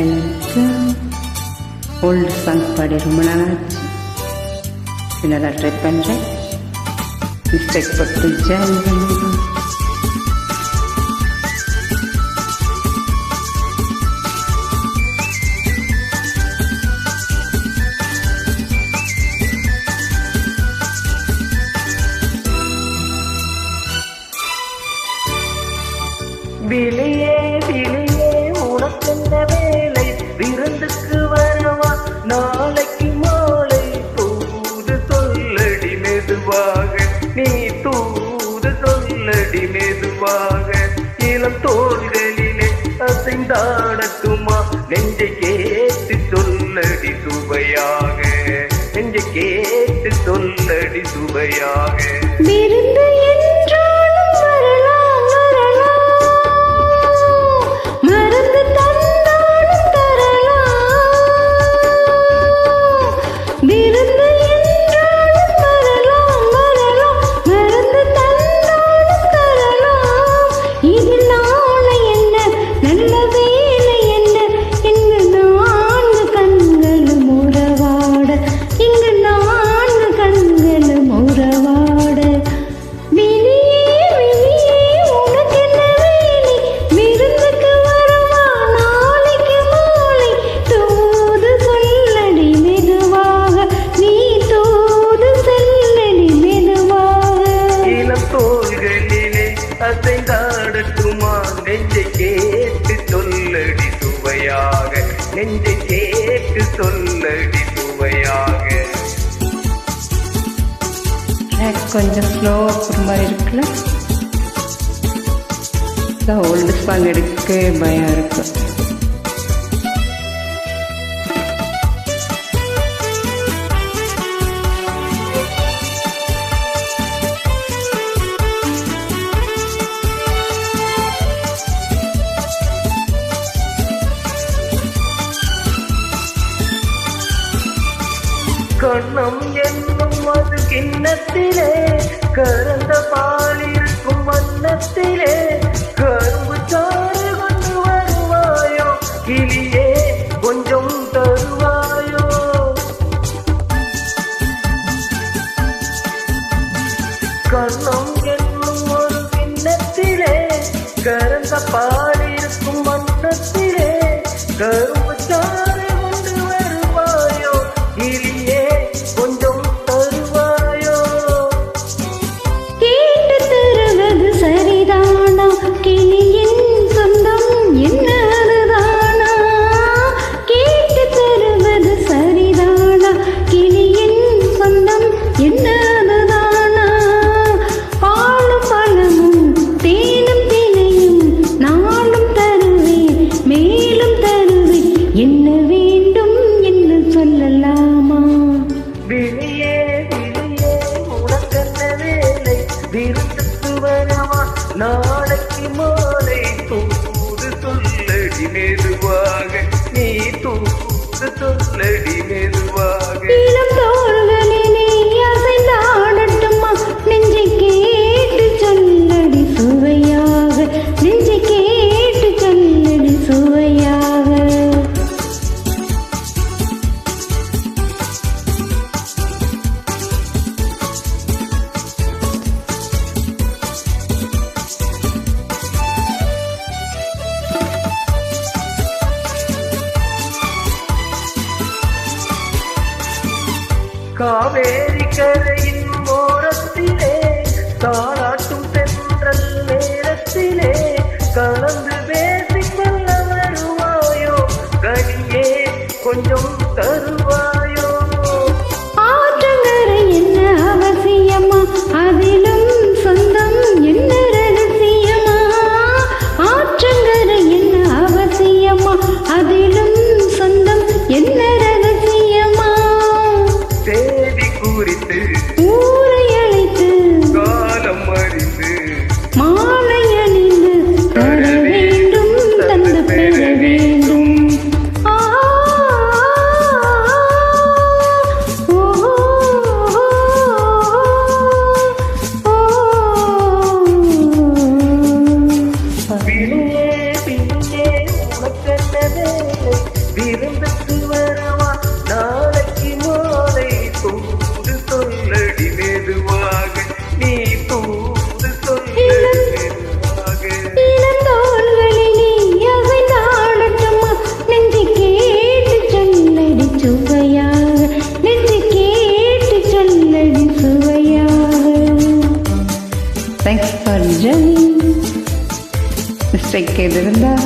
எனக்கு old songs பாடி ரொம்ப நாளாச்சு சின்னதாக ட்ரை பண்ணுறேன் மிஸ்டேக் பட்டு ஜாயின் இளம் தோள்களிலே அசைந்தாடட்டுமா? நெஞ்சை கேட்டு சொல்லடி சுவையாக. நெஞ்சை கேட்டு சொல்லடி சுவையாக. விருந்து நல்லவே சுவையாக நெஞ்சை கேட்டு சொல்லடி சுவையாக. கொஞ்சம் ஸ்லோவாக போகிற மாதிரி இருக்குல்ல? ஓல்டு சாங் எடுக்க பயம் இருக்குது கண்ணம் என்னும் அது கிண்ணத்திலே கறந்த பாலிருக்கும் வண்ணத்திலே. நாளைக்கு மாலை தூது சொல்லடி நேர் காவேரி கரையின் ஓரத்திலே தா தேங்க்ஸ் ஃபார் மிஸ்டேக் எது இருந்தால்